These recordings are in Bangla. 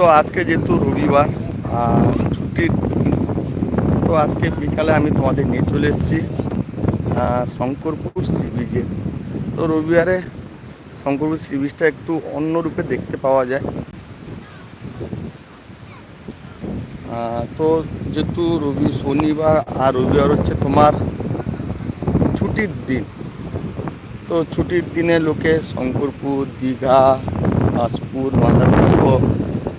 তো আজকে যেহেতু রবিবার ছুটির তো আজকে বিকালে আমি তোমাদের নিয়ে চলে এসেছি শঙ্করপুর সি বিচে। তো রবিবারে শঙ্করপুর সি বিচটা একটু অন্য রূপে দেখতে পাওয়া যায়। তো যেহেতু রবি, শনিবার আর রবিবার হচ্ছে তোমার ছুটির দিন। তো ছুটির দিনে লোকে শঙ্করপুর, দীঘা দাসপুর মাদার দেখো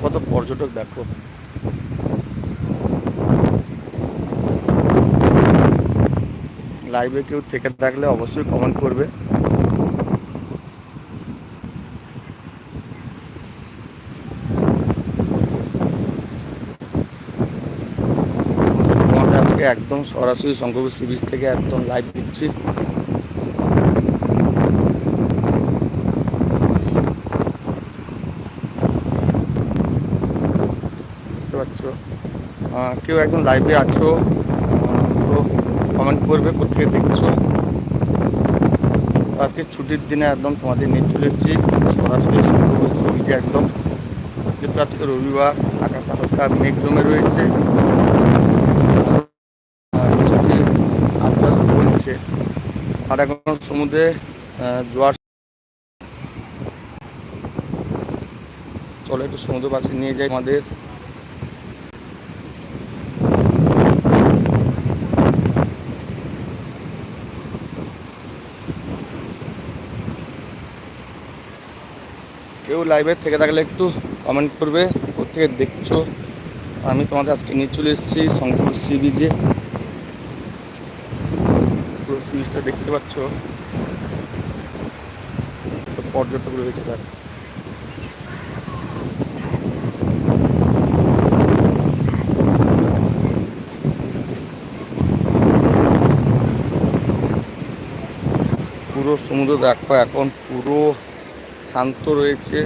কত পর্যটক দেখো। লাইভে কেউ থেকে থাকলে অবশ্যই কমেন্ট করবে। একদম সরাসরি শঙ্করপুর সি থেকে একদম লাইভ দিচ্ছি। দেখতে কেউ একজন লাইভে আছো তো কমেন্ট করবে কোথেকে দেখছ? আজকে ছুটির দিনে একদম তোমাদের নিয়ে চলে এসেছি। সরাসরি শঙ্করপুর সি বিচে একদম। যেহেতু আজকে রবিবার, আকাশ হালকা মেঘ জমে রয়েছে। বৃষ্টি আস্তে আস্তে পড়ছে। আর এখন সমুদ্রে জোয়ার চলো একটু সমুদ্র পাশে নিয়ে যাই আমাদের কেউ লাইভে থেকে থাকলে একটু কমেন্ট করবে। কোথেকে দেখছ। আমি তোমাদের আজকে নিয়ে চলে এসেছি শঙ্কর সি বিচে পুরো সি বিচটা দেখতে পাচ্ছ। পর্যটক রয়েছে তার। পুরো সমুদ্র দেখো এখন, পুরো শান্ত রয়েছে।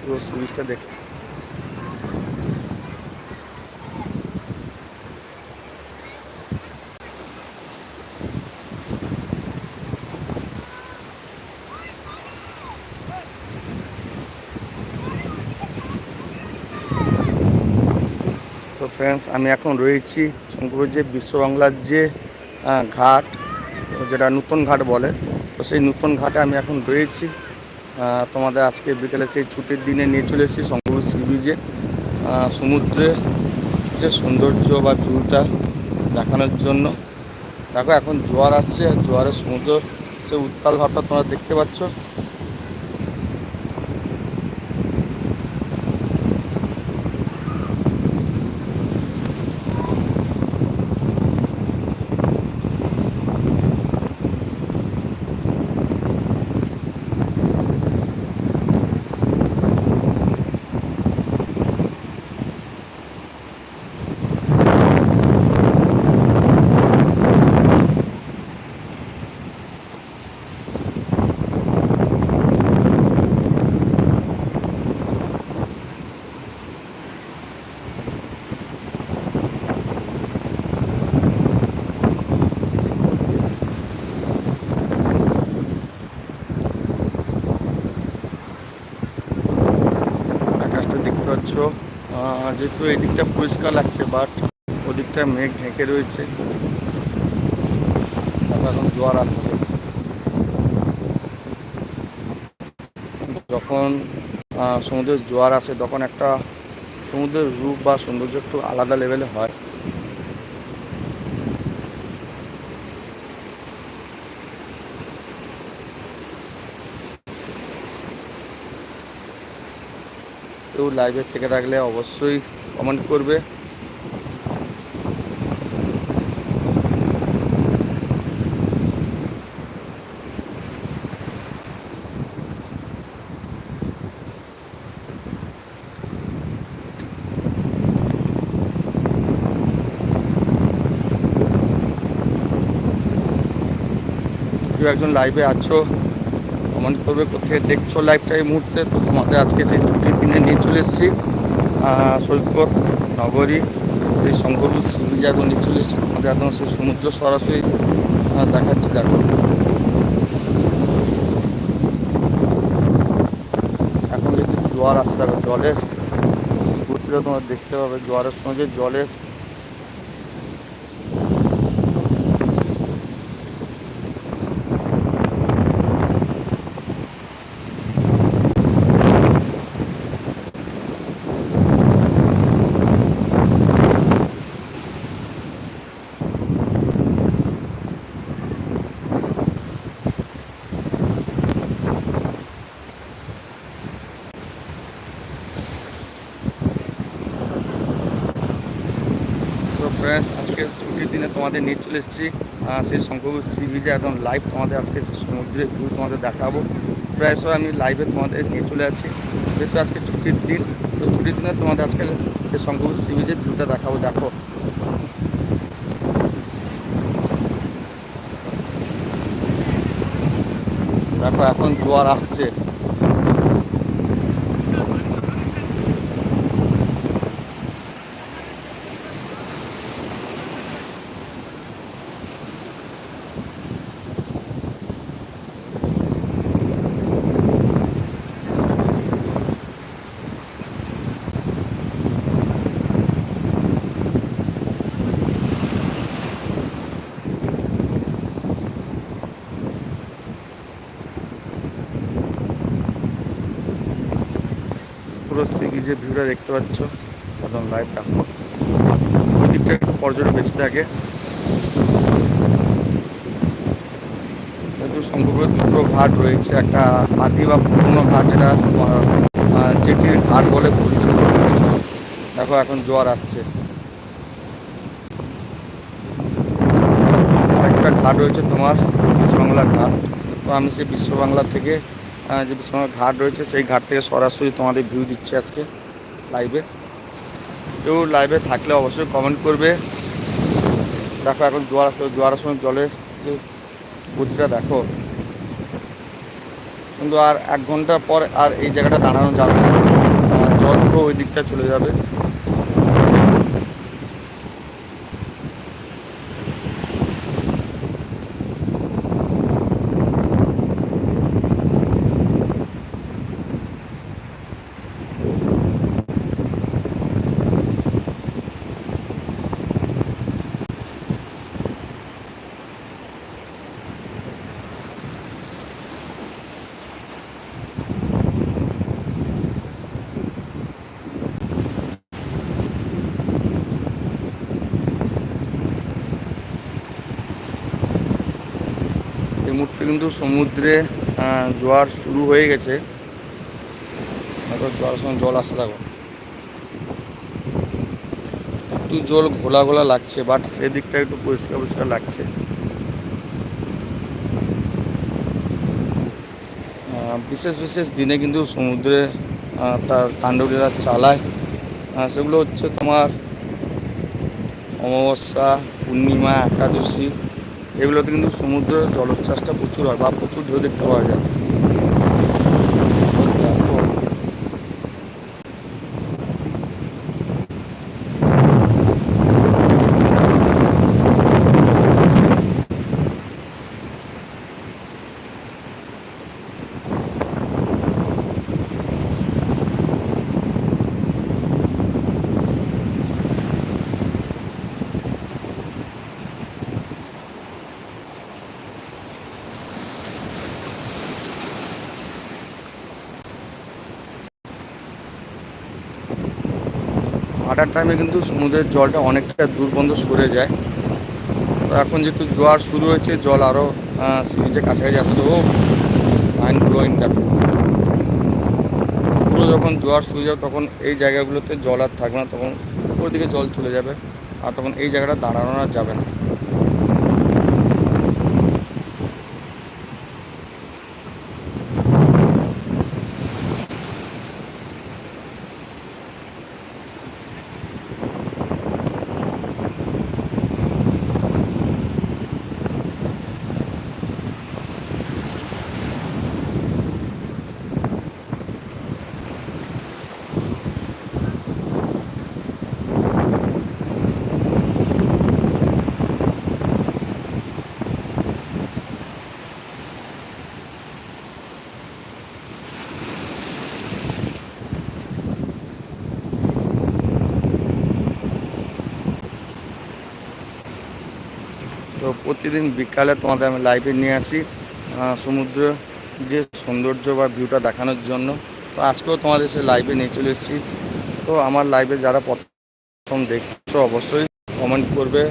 পুরো সিরিজটা দেখ। তো ফ্রেন্ডস আমি এখন রয়েছি শঙ্কর যে বিশ্ব বাংলার যে ঘাট, যেটা নতুন ঘাট বলে। তো সেই নূতন ঘাটে আমি এখন রয়েছি। তোমাদের আজকে বিকেলে সেই ছুটির দিনে নিয়ে চলে এসেছি শঙ্কর সি বিচে সমুদ্রে যে সৌন্দর্য বা ভিউটা দেখানোর জন্য। দেখো, এখন জোয়ার আসছে, আর জোয়ারের সমুদ্র সে উত্তাল ভাবটা তোমরা দেখতে পাচ্ছ আকাশটা দেখতে পাচ্ছ যেহেতু এদিকটা দিকটা পরিষ্কার লাগছে বাট ওদিকটা মেঘ ঢেকে রয়েছে। এখন জোয়ার আসছে। যখন সমুদ্রের জোয়ার আসে, তখন একটা সমুদ্রের রূপ বা সৌন্দর্য একটু আলাদা লেভেলে হয়। লাইভে থেকে থাকলে অবশ্যই কমেন্ট করবে। একজন লাইভে আছো? কমেন্ট করবে, কোথায় দেখছ লাইভটা এই মুহূর্তে? তো তোমাদের আজকে সেই ছুটির দিনে নিয়ে চলে এসেছি সৈকত, নগরী, সেই শঙ্করপুর সি এখন নিয়ে চলে এসেছি। তোমাদের একদম সেই সমুদ্র সরাসরি দেখাচ্ছি, দেখো। এখন যদি জোয়ার আসছে দেখো জলের, সেই তোমরা দেখতে পাবে। জোয়ারের সময় যে জলের সো ফ্রেন্ডস আজকে ছুটির দিনে তোমাদের নিয়ে চলে এসেছি। সেই শঙ্করপুর সি বিচে একদম লাইভ তোমাদের আজকে সমুদ্রের ভিউ তোমাদের দেখাবো। প্রায় সময় আমি লাইভে তোমাদের নিয়ে চলে আসি। যেহেতু আজকে ছুটির দিন, তো ছুটির দিনে তোমাদের আজকে সেই শঙ্করপুর সি বিচের ভিউটা দেখাবো, দেখো। দেখো, এখন জোয়ার আসছে। পুরো সি বিচের ভিউটা দেখতে পাচ্ছ। একদম লাইভ দেখো। ওই দিকটা একটু পর্যটক বেশি থাকে। যেহেতু শঙ্করপুরে দুটো ঘাট রয়েছে। একটা আদি বা পুরনো ঘাট, যেটা জেটির ঘাট বলে পরিচিত। দেখো, এখন জোয়ার আসছে। আরেকটা ঘাট রয়েছে তোমার বিশ্ববাংলা ঘাট। তো আমি সেই বিশ্ববাংলা থেকে যে বিশ্ববাংলা ঘাট রয়েছে, সেই ঘাট থেকে সরাসরি তোমাদের ভিউ দিচ্ছে আজকে লাইভে কেউ লাইভে থাকলে অবশ্যই কমেন্ট করবে। দেখো, এখন জোয়ার আসতে জোয়ারের সময় জলের যে গতিটা দেখো। কিন্তু আর এক ঘণ্টা পর আর এই জায়গাটা দাঁড়ানো যাবে না। জল পুরো ওই দিকটা চলে যাবে এই মুহূর্তে কিন্তু সমুদ্রে জোয়ার শুরু হয়ে গেছে। দেখো জোয়ারের জল আসছে, দেখো। একটু জল ঘোলা ঘোলা লাগছে বাট সেদিকটা একটু পরিষ্কার পরিষ্কার লাগছে। বিশেষ বিশেষ দিনে কিন্তু সমুদ্রে তার তাণ্ডবলীলা চালায়। সেগুলো হচ্ছে তোমার অমাবস্যা, পূর্ণিমা, একাদশী এগুলোতে কিন্তু সমুদ্রের জলোচ্ছ্বাসটা প্রচুর হয় বা প্রচুর ঢেউ দেখতে পাওয়া যায় দেখো, ভাটার টাইমে কিন্তু সমুদ্রের জলটা অনেকটা দুর্গন্ধ সরে যায়। তো এখন যেহেতু জোয়ার শুরু হয়েছে, জল আরও সিরিজের কাছাকাছি আসছে ও মাইন্ড ব্লোয়িং দেখো পুরো যখন জোয়ার শুরু যাবে, তখন এই জায়গাগুলোতে জল আর থাকবে না, তখন উপর দিকে জল চলে যাবে, আর তখন এই জায়গাটা দাঁড়ানো যাবে না। প্রতিদিন বিকালে তোমাদের আমি লাইভে নিয়ে আসি সমুদ্র যে সৌন্দর্য বা ভিউটা দেখানোর জন্য। তো আজকেও তোমাদের সে লাইভে নিয়ে চলে এসেছি। তো আমার লাইভে যারা প্রথম দেখছ, অবশ্যই কমেন্ট করবে।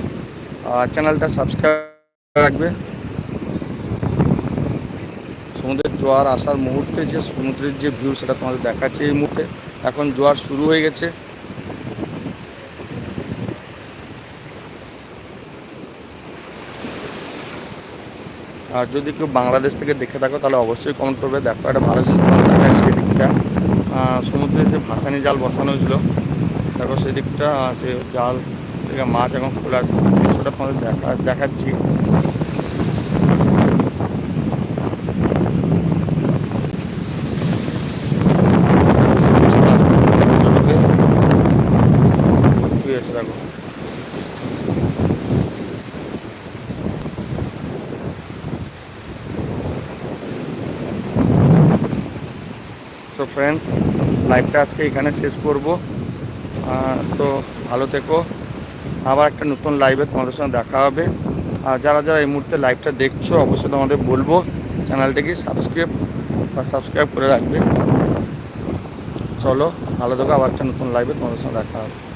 আর চ্যানেলটা সাবস্ক্রাইব রাখবে। সমুদ্রের জোয়ার আসার মুহূর্তে যে সমুদ্রের যে ভিউ সেটা তোমাদের দেখাচ্ছে এই মুহূর্তে। এখন জোয়ার শুরু হয়ে গেছে। আর যদি কেউ বাংলাদেশ থেকে দেখে থাকো, তাহলে অবশ্যই কমেন্ট করবে। দেখো, একটা ভালো জিনিস তোমার দেখায় সেদিকটা। সমুদ্রে যে ভাসানি জাল বসানো হয়েছিল, দেখো সেদিকটা সে জাল থেকে মাছ এখন খোলার দৃশ্যটা তোমাদের দেখা দেখাচ্ছি সে জিনিসটা আস্তে আস্তে চলবে। কি হয়েছে দেখো সো ফ্রেন্ডস লাইভটা আজকে এখানে শেষ করব। তো ভালো থেকো। আবার একটা নতুন লাইভে তোমাদের সঙ্গে দেখা হবে। আর যারা যারা এই মুহূর্তে লাইভটা দেখছ, অবশ্যই তোমাদের বলব, চ্যানেলটাকে সাবস্ক্রাইব বা সাবস্ক্রাইব করে রাখবে। চলো, ভালো থেকো, আবার একটা নতুন লাইভে তোমাদের সঙ্গে দেখা হবে।